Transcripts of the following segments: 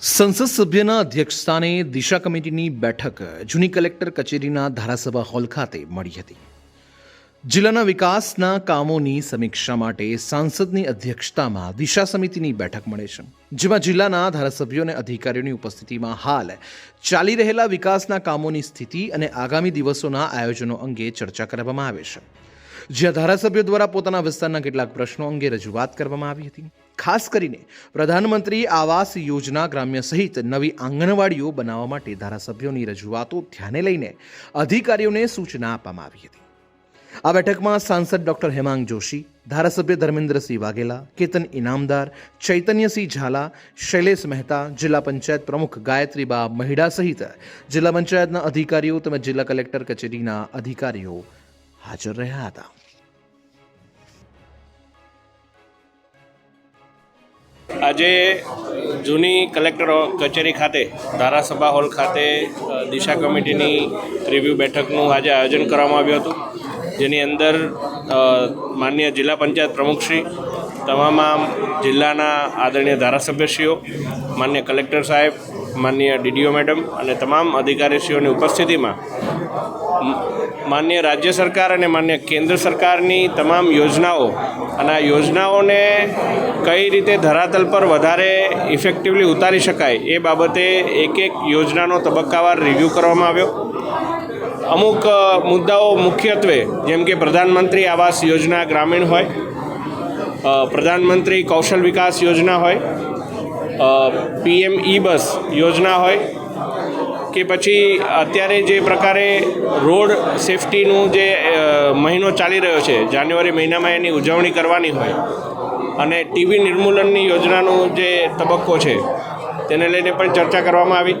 સંસદ સભ્યના અધ્યક્ષસ્થાને દિશા કમિટીની બેઠક જૂની કલેક્ટર કચેરીના ધારાસભા હોલ ખાતે મળી હતી. જિલ્લાના વિકાસના કામોની સમીક્ષા માટે સાંસદની અધ્યક્ષતામાં દિશા સમિતિની બેઠક મળે છે. જેમાં જિલ્લાના ધારાસભ્યો અને અધિકારીઓની ઉપસ્થિતિમાં હાલ ચાલી રહેલા વિકાસના કામોની સ્થિતિ અને આગામી દિવસોના આયોજનો અંગે ચર્ચા કરવામાં આવે છે. જ્યાં ધારાસભ્યો દ્વારા પોતાના વિસ્તારના કેટલાક પ્રશ્નો અંગે રજૂઆત કરવામાં આવી હતી. ખાસ કરીને પ્રધાનમંત્રી આવાસ યોજના ગ્રામ્ય સહિત નવી આંગણવાડીઓ બનાવવા માટે ધારાસભ્યોની રજૂઆતો ધ્યાને લઈને અધિકારીઓને સૂચના આપવામાં આવી હતી. આ બેઠકમાં સાંસદ ડોક્ટર હેમાંગ જોશી, ધારાસભ્ય ધર્મેન્દ્રસિંહ વાઘેલા, કેતન ઇનામદાર, ચૈતન્યસિંહ ઝાલા, શૈલેષ મહેતા, જિલ્લા પંચાયત પ્રમુખ ગાયત્રીબા મહિડા સહિત જિલ્લા પંચાયતના અધિકારીઓ તેમજ જિલ્લા કલેક્ટર કચેરીના અધિકારીઓ હાજર રહ્યા હતા. આજે જૂની કલેક્ટર કચેરી ખાતે, ધારાસભા હોલ ખાતે દિશા કમિટીની રિવ્યૂ બેઠકનું આજે આયોજન કરવામાં આવ્યું હતું. જેની અંદર માન્ય જિલ્લા પંચાયત પ્રમુખશ્રી તમામ જિલ્લાના આદરણીય ધારાસભ્યશ્રીઓ, માન્ય કલેક્ટર સાહેબ, માન્ય ડીડીઓ મેડમ અને તમામ અધિકારીશ્રીઓની ઉપસ્થિતિમાં માન્ય રાજ્ય સરકાર અને માન્ય કેન્દ્ર સરકારની તમામ યોજનાઓ અને આ યોજનાઓને કઈ રીતે ધરાતલ પર વધારે ઇફેક્ટિવલી ઉતારી શકાય એ બાબતે એક એક યોજનાનો તબક્કાવાર રિવ્યૂ કરવામાં આવ્યો. અમુક મુદ્દાઓ મુખ્યત્વે જેમ કે પ્રધાનમંત્રી આવાસ યોજના ગ્રામીણ હોય પ્રધાનમંત્રી કૌશલ વિકાસ યોજના હોય પીએમ ઈ બસ યોજના હોય કે પછી અત્યારે જે પ્રકારે રોડ સેફટીનું જે મહિનો ચાલી રહ્યો છે, જાન્યુઆરી મહિનામાં એની ઉજવણી કરવાની હોય, અને ટીબી નિર્મૂલનની યોજનાનો જે તબક્કો છે, તેને લઈને પણ ચર્ચા કરવામાં આવી.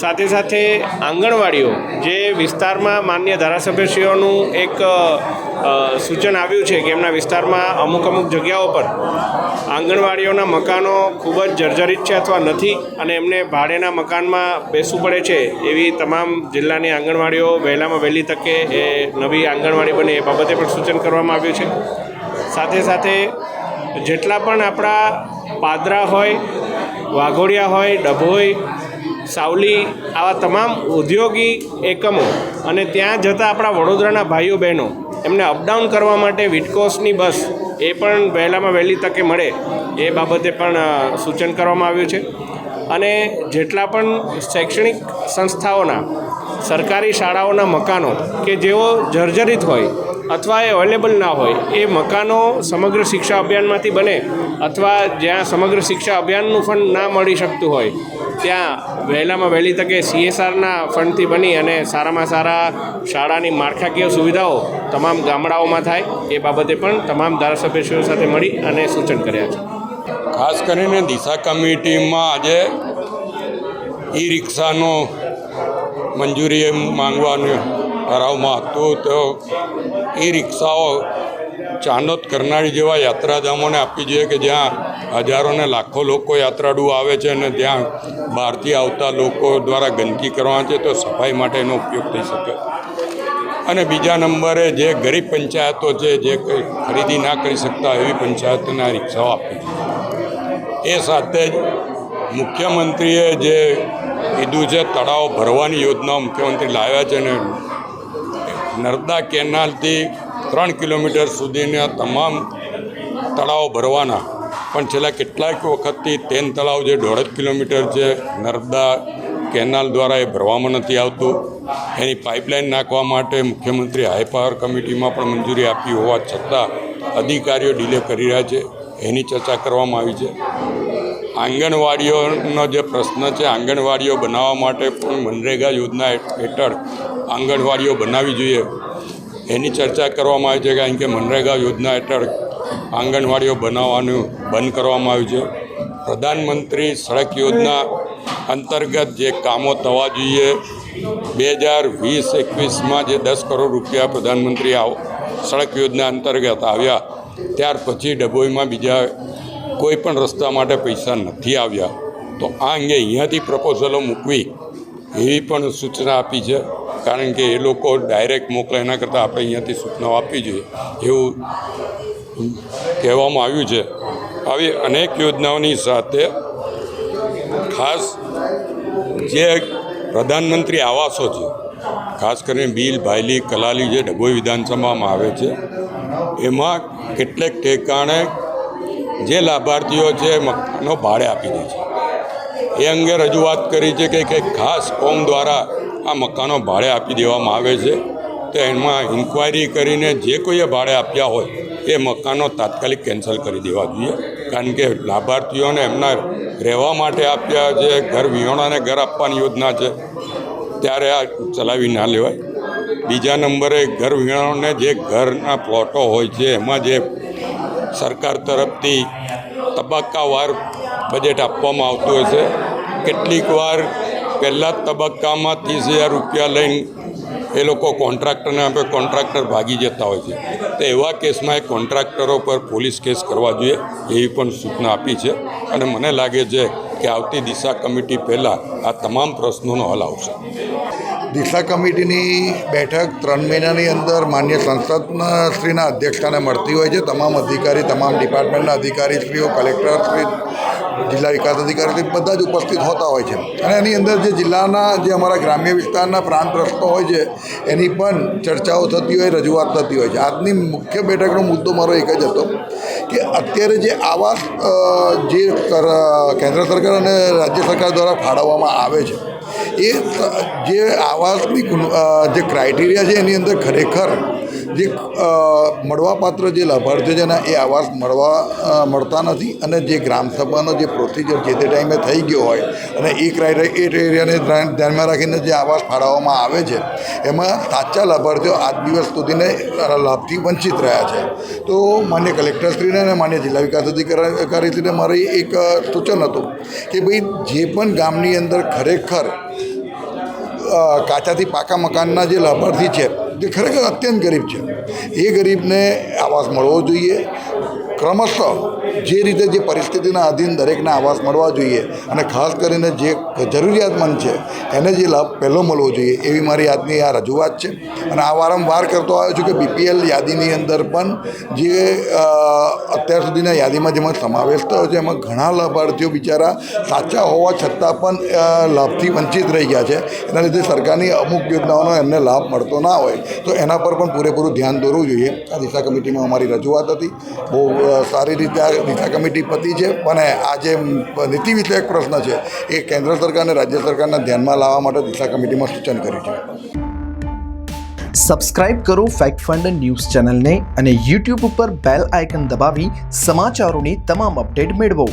સાથે સાથે આંગણવાડીઓ, જે વિસ્તારમાં માન્ય ધારાસભ્યશ્રીઓનું એક સૂચન આવ્યું છે કે એમના વિસ્તારમાં અમુક અમુક જગ્યાઓ પર આંગણવાડીઓના મકાનો ખૂબ જ જર્જરિત છે અથવા નથી અને એમને ભાડેના મકાનમાં બેસવું પડે છે એવી તમામ જિલ્લાની આંગણવાડીઓ વહેલામાં વહેલી તકે એ નવી આંગણવાડી બને એ બાબતે પણ સૂચન કરવામાં આવ્યું છે. સાથે સાથે જેટલા પણ આપણા પાદરા હોય, વાઘોડિયા હોય, ડભોઈ સાવલી, આવા તમામ ઉદ્યોગી એકમો અને ત્યાં જતા આપણા વડોદરાના ભાઈઓ, બહેનો, એમને અપડાઉન કરવા માટે વિટકોસની બસ એ પણ વહેલામાં વહેલી તકે મળે એ બાબતે પણ સૂચન કરવામાં આવ્યું છે. અને જેટલા પણ શૈક્ષણિક સંસ્થાઓના, સરકારી શાળાઓના મકાનો કે જેઓ જર્જરિત હોય અથવા એ અવેલેબલ ના હોય, એ મકાનો સમગ્ર શિક્ષા અભિયાનમાંથી બને અથવા જ્યાં સમગ્ર શિક્ષા અભિયાનનું ફંડ ના મળી શકતું હોય ત્યાં વહેલામાં વહેલી તકે સીએસઆરના ફંડથી બની અને સારામાં સારા શાળાની માળખાકીય સુવિધાઓ તમામ ગામડાઓમાં થાય, એ બાબતે પણ તમામ ધારાસભ્યશ્રીઓ સાથે મળી અને સૂચન કર્યા છે. ખાસ કરીને દિશા કમિટીમાં આજે ઈ રિક્ષાનો મંજૂરી માંગવાનું ઠરાવમાં હતું. તો ઈ રિક્ષાઓ ચાંદોદ કરનાળી જેવા યાત્રાધામોને આપવી જોઈએ કે જ્યાં હજારો ને લાખો લોકો યાત્રાળુ આવે છે અને ત્યાં બહારથી આવતા લોકો દ્વારા ગંદકી કરવા છે, તો સફાઈ માટે એનો ઉપયોગ થઈ શકે. અને બીજા નંબરે જે ગરીબ પંચાયતો છે, જે કંઈ ખરીદી ના કરી શકતા એવી પંચાયતને આ રિક્ષાઓ આપી એ સાથે જ મુખ્યમંત્રીએ જે કીધું છે, તળાવ ભરવાની યોજના મુખ્યમંત્રી લાવ્યા છે ને નર્મદા કેનાલથી ત્રણ કિલોમીટર સુધીના તમામ તળાવો ભરવાના પણ છેલ્લા કેટલાક વખતથી તેન તળાવ જે દોઢ કિલોમીટર છે, નર્મદા કેનાલ દ્વારા એ ભરવામાં નથી આવતું. એની પાઇપલાઇન નાખવા માટે મુખ્યમંત્રી હાઈ પાવર કમિટીમાં પણ મંજૂરી આપી હોવા છતાં અધિકારીઓ ડિલે કરી રહ્યા છે. એની ચર્ચા કરવામાં આવી છે. આંગણવાડીઓનો જે પ્રશ્ન છે, આંગણવાડીઓ બનાવવા માટે પણ મનરેગા યોજના હેઠળ આંગણવાડીઓ બનાવવી જોઈએ. એની ચર્ચા કરવામાં આવી છે કારણ કે મનરેગા યોજના હેઠળ આંગણવાડીઓ બનાવવાનું બંધ કરવામાં આવ્યું છે. પ્રધાનમંત્રી સડક યોજના અંતર્ગત જે કામો થવા જોઈએ, બે હજાર વીસ એકવીસમાં જે દસ કરોડ રૂપિયા પ્રધાનમંત્રી આવ, સડક યોજના અંતર્ગત આવ્યા, ત્યાર પછી ડભોઈમાં બીજા કોઈ પણ રસ્તા માટે પૈસા નથી આવ્યા. તો આ અંગે અહીંયાથી પ્રપોઝલો મૂકવી એવી પણ સૂચના આપી છે. કારણ કે એ લોકો ડાયરેક્ટ મોકલે એના કરતાં આપણે અહીંયાથી સૂચનાઓ આપવી જોઈએ. એવું કહેવામાં આવ્યું છે. આવી અનેક યોજનાઓની સાથે ખાસ જે પ્રધાનમંત્રી આવાસો છે, ખાસ કરીને બિલ ભાયલી કલાલી જે ડભોઈ વિધાનસભામાં આવે છે, એમાં કેટલેક ઠેકાણે જે લાભાર્થીઓ છે મકાનો ભાડે આપી દે છે. એ અંગે રજૂઆત કરી છે કે કંઈક ખાસ કોમ દ્વારા આ મકાનો ભાડે આપી દેવામાં આવે છે. તો એમાં ઇન્ક્વાયરી કરીને જે કોઈએ ભાડે આપ્યા હોય એ મકાનો તાત્કાલિક કેન્સલ કરી દેવા જોઈએ. કારણ કે લાભાર્થીઓને એમના રહેવા માટે આપ્યા જે ઘર વિહોણાને ઘર આપવાની યોજના છે, ત્યારે આ ચલાવી ના લેવાય. બીજા નંબરે ઘર વિહોણાને જે ઘરના પ્લોટો હોય છે, એમાં જે સરકાર તરફથી તબક્કાવાર બજેટ આપવામાં આવતું હોય છે, કેટલીક વાર પહેલાં તબક્કામાં ત્રીસ હજાર રૂપિયા લઈને એ લોકો કોન્ટ્રાક્ટરને આપે, કોન્ટ્રાક્ટર ભાગી જતા હોય છે. તો એવા કેસમાં એ કોન્ટ્રાક્ટરો પર પોલીસ કેસ કરવા જોઈએ એવી પણ સૂચના આપી છે. અને મને લાગે છે કે આવતી દિશા કમિટી પહેલાં આ તમામ પ્રશ્નોનો હલ આવશે. દિશા કમિટીની બેઠક ત્રણ મહિનાની અંદર માન્ય સંસદના શ્રીના અધ્યક્ષતાને મળતી હોય છે. તમામ અધિકારી, તમામ ડિપાર્ટમેન્ટના અધિકારીશ્રીઓ, કલેક્ટરશ્રી જિલ્લા વિકાસ અધિકારી બધા જ ઉપસ્થિત હોતા હોય છે. અને એની અંદર જે જિલ્લાના જે અમારા ગ્રામ્ય વિસ્તારના પ્રાંત પ્રશ્નો હોય છે, એની પણ ચર્ચાઓ થતી હોય, રજૂઆત થતી હોય છે. આજની મુખ્ય બેઠકનો મુદ્દો મારો એક જ હતો કે અત્યારે જે આવાસ જે કેન્દ્ર સરકાર અને રાજ્ય સરકાર દ્વારા ફાળવવામાં આવે છે એ જે આવાસની જે ક્રાઇટેરિયા છે એની અંદર ખરેખર જે મળવાપાત્ર જે લાભાર્થીઓ છે ને એ આવાસ મળવા મળતા નથી અને જે ગ્રામસભાનો જે પ્રોસિજર જે તે ટાઈમે થઈ ગયો હોય અને એ ક્રાઇટેરિયાને ધ્યાન- ધ્યાનમાં રાખીને જે આવાસ ફાળવવામાં આવે છે, એમાં સાચા લાભાર્થીઓ આજ દિવસ સુધીને લાભથી વંચિત રહ્યા છે. તો માન્ય કલેક્ટરશ્રીને અને માન્ય જિલ્લા વિકાસ અધિકારીશ્રીને મારી એક સૂચન હતું કે ભાઈ જે પણ ગામની અંદર ખરેખર કાચાથી પાકા મકાનના જે લાભાર્થી છે, તે ખરેખર અત્યંત ગરીબ છે. એ ગરીબને આવાસ મળવો જોઈએ. ક્રમશઃ જે રીતે જે પરિસ્થિતિના આધીન દરેકને આવાસ મળવા જોઈએ અને ખાસ કરીને જે જરૂરિયાતમંદ છે, એને જે લાભ પહેલો મળવો જોઈએ એવી મારી આજની આ રજૂઆત છે. અને આ વારંવાર કરતો આવ્યો છું કે બીપીએલ યાદીની અંદર પણ જે અત્યાર સુધીના યાદીમાં જેમાં સમાવેશ થયો છે, એમાં ઘણા લાભાર્થીઓ બિચારા સાચા હોવા છતાં પણ લાભથી વંચિત રહી ગયા છે. એના લીધે સરકારની અમુક યોજનાઓનો એમને લાભ મળતો ના હોય તો એના પર પણ પૂરેપૂરું ધ્યાન દોરવું જોઈએ. આ દિશા કમિટીમાં અમારી રજૂઆત હતી. બહુ સારી રીતે આ દિશા કમિટી પતિ છે અને આ જે નીતિ વિષયક પ્રશ્ન છે એ કેન્દ્ર સરકાર અને રાજ્ય સરકારના ધ્યાનમાં લાવવા માટે દિશા કમિટીમાં સૂચન કર્યું છે. સબસ્ક્રાઇબ કરો ફેક્ટ ફંડ ન્યૂઝ ચેનલને અને યુટ્યુબ ઉપર બેલ આઇકન દબાવી સમાચારોની તમામ અપડેટ મેળવો.